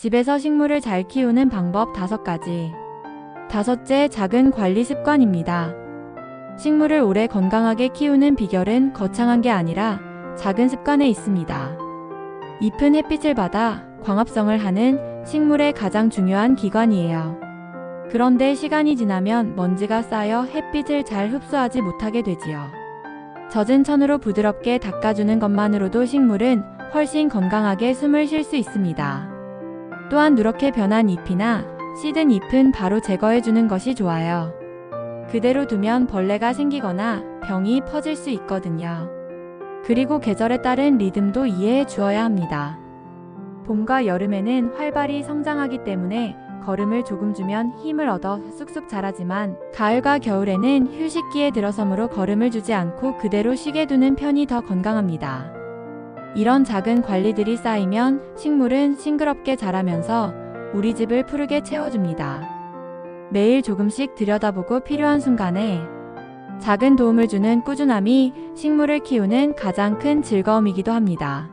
집에서 식물을 잘 키우는 방법 다섯 가지. 다섯째, 작은 관리 습관입니다. 식물을 오래 건강하게 키우는 비결은 거창한 게 아니라 작은 습관에 있습니다. 잎은 햇빛을 받아 광합성을 하는 식물의 가장 중요한 기관이에요. 그런데 시간이 지나면 먼지가 쌓여 햇빛을 잘 흡수하지 못하게 되지요. 젖은 천으로 부드럽게 닦아주는 것만으로도 식물은 훨씬 건강하게 숨을 쉴 수 있습니다. 또한 누렇게 변한 잎이나 시든 잎은 바로 제거해주는 것이 좋아요. 그대로 두면 벌레가 생기거나 병이 퍼질 수 있거든요. 그리고 계절에 따른 리듬도 이해해 주어야 합니다. 봄과 여름에는 활발히 성장하기 때문에 걸음을 조금 주면 힘을 얻어 쑥쑥 자라지만 가을과 겨울에는 휴식기에 들어서므로 걸음을 주지 않고 그대로 쉬게 두는 편이 더 건강합니다. 이런 작은 관리들이 쌓이면 식물은 싱그럽게 자라면서 우리 집을 푸르게 채워줍니다. 매일 조금씩 들여다보고 필요한 순간에 작은 도움을 주는 꾸준함이 식물을 키우는 가장 큰 즐거움이기도 합니다.